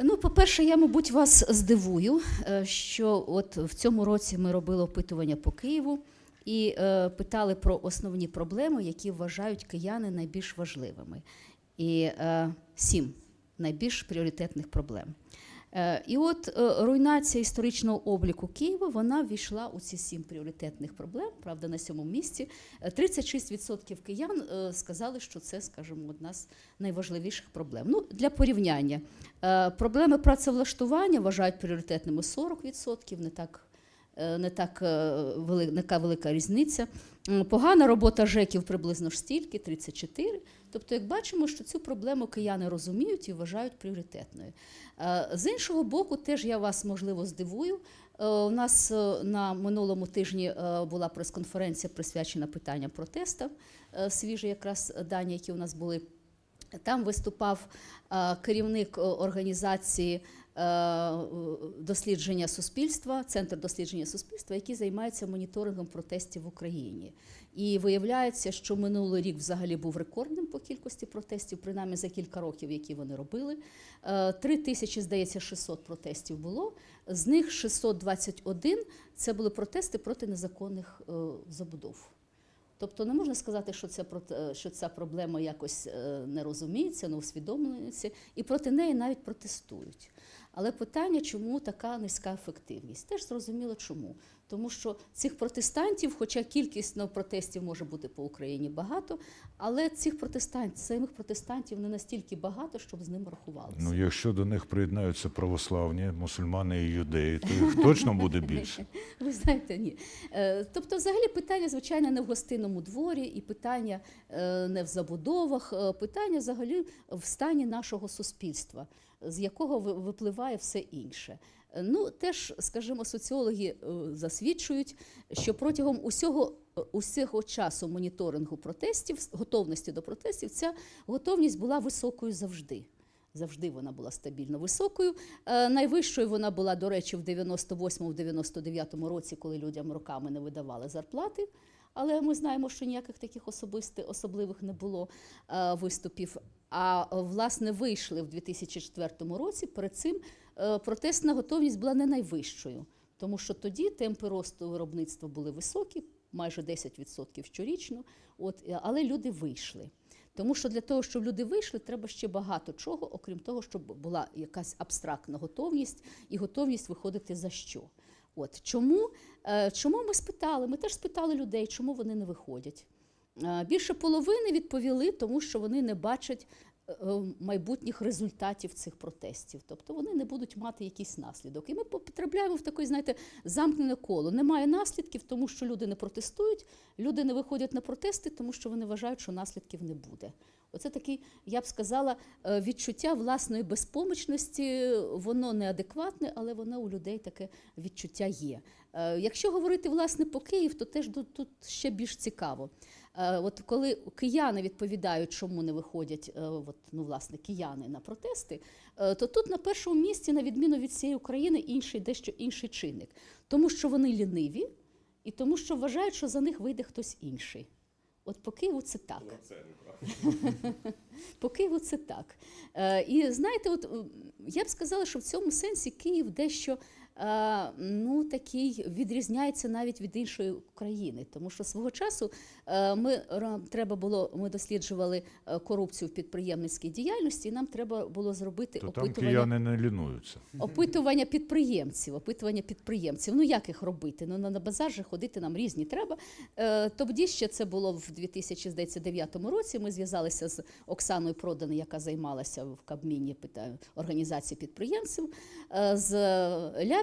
Ну, по-перше, я, мабуть, вас здивую, е, що от в цьому році ми робили опитування по Києву і е, питали про основні проблеми, які вважають кияни найбільш важливими. І е, сім найбільш пріоритетних проблем. Е, І от е, руйнація історичного обліку Києва вона ввійшла у ці сім пріоритетних проблем. Правда, на сьомому місці Е, 36% киян е, сказали, що це, скажімо, одна з найважливіших проблем. Ну, для порівняння, проблеми працевлаштування вважають пріоритетними 40%, не так. Е, Не так е, вели- не така велика різниця. Погана робота ЖЕКів приблизно ж стільки 34. Тобто, як бачимо, що цю проблему кияни розуміють і вважають пріоритетною. Е, З іншого боку, теж я вас можливо здивую. У нас на минулому тижні була прес-конференція присвячена питанням протестів. Е, Свіжі якраз дані, які у нас були. Там виступав керівник організації дослідження суспільства, центр дослідження суспільства, який займається моніторингом протестів в Україні. І виявляється, що минулий рік взагалі був рекордним по кількості протестів, принаймні за кілька років, які вони робили. Е, Три тисячі, здається, 600 протестів було. З них 621 це були протести проти незаконних е, забудов. Тобто не можна сказати, що, проте- що ця проблема якось е, не розуміється, не усвідомлюється, і проти неї навіть протестують. Але питання, чому така низька ефективність? Теж зрозуміло чому. Тому що цих протестантів, хоча кількість ну, протестів може бути по Україні багато, але цих протестантів, самих протестантів не настільки багато, щоб з ним рахувалися. Ну, якщо до них приєднаються православні, мусульмани і юдеї, то їх точно буде більше. Ви знаєте, ні. Е, Тобто, взагалі, питання, звичайно, не в гостинному дворі, і питання е, не в забудовах, е, питання взагалі в стані нашого суспільства, з якого ви- випливає все інше. Ну, теж, скажімо, соціологи е, засвідчують, що протягом усього, е, усього часу моніторингу протестів, готовності до протестів, ця готовність була високою завжди. Завжди вона була стабільно високою. Е, Найвищою вона була, до речі, в 98-99 році, коли людям роками не видавали зарплати. Але ми знаємо, що ніяких таких особисти, особливих не було е, виступів. А е, власне вийшли в 2004 році. Перед цим протестна готовність була не найвищою, тому що тоді темпи росту виробництва були високі, майже 10% щорічно. От, але люди вийшли. Тому що для того, щоб люди вийшли, треба ще багато чого, окрім того, щоб була якась абстрактна готовність і готовність виходити за що. От чому, е, чому ми спитали? Ми теж спитали людей, чому вони не виходять. Е, Більше половини відповіли, тому що вони не бачать майбутніх результатів цих протестів. Тобто вони не будуть мати якийсь наслідок. І ми потрапляємо в таке, знаєте, замкнене коло. Немає наслідків, тому що люди не протестують, люди не виходять на протести, тому що вони вважають, що наслідків не буде. Оце такий, я б сказала, е, відчуття власної безпомічності. Воно неадекватне, але воно у людей таке відчуття є. Е, Якщо говорити власне по Київ, то теж тут ще більш цікаво. Е, От коли кияни відповідають, чому не виходять е, от, ну, власне, кияни на протести, е, то тут на першому місці, на відміну від всієї України, інший дещо інший чинник. Тому що вони ліниві і тому, що вважають, що за них вийде хтось інший. От по Києву це так. По Києву це так. І знаєте, от я б сказала, що в цьому сенсі Київ дещо ну, такий відрізняється навіть від іншої країни. Тому що свого часу е, ми треба було, ми досліджували е, корупцію в підприємницькій діяльності, і нам треба було зробити То там опитування. кияни не лінуються. Опитування підприємців, опитування підприємців. Ну як їх робити? Ну на базар же ходити нам різні треба. Е, тоді ще це було в 2009 році. Ми зв'язалися з Оксаною Проданою, яка займалася в Кабміні питаю, організації підприємців, е, з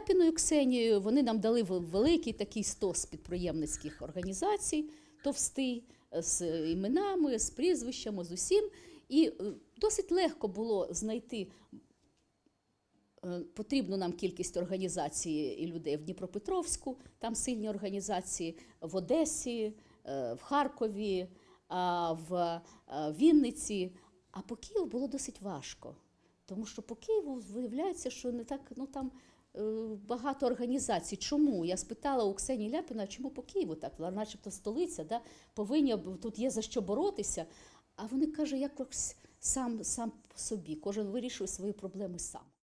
Ляпіною Ксенією. Вони нам дали великий такий стос підприємницьких організацій, товстий, е, з іменами, з прізвищами, з усім. І е, досить легко було знайти е, потрібну нам кількість організацій і людей в Дніпропетровську, там сильні організації, в Одесі, в Харкові, в Вінниці. А по Києву було досить важко. Тому що по Києву виявляється, що не так, ну там багато організацій. Чому? Я спитала у Ксенії Ляпіна, чому по Києву так? Вона начебто столиця, да? повинні тут є за що боротися. А вони кажуть, якось сам, сам по собі, кожен вирішує свої проблеми сам.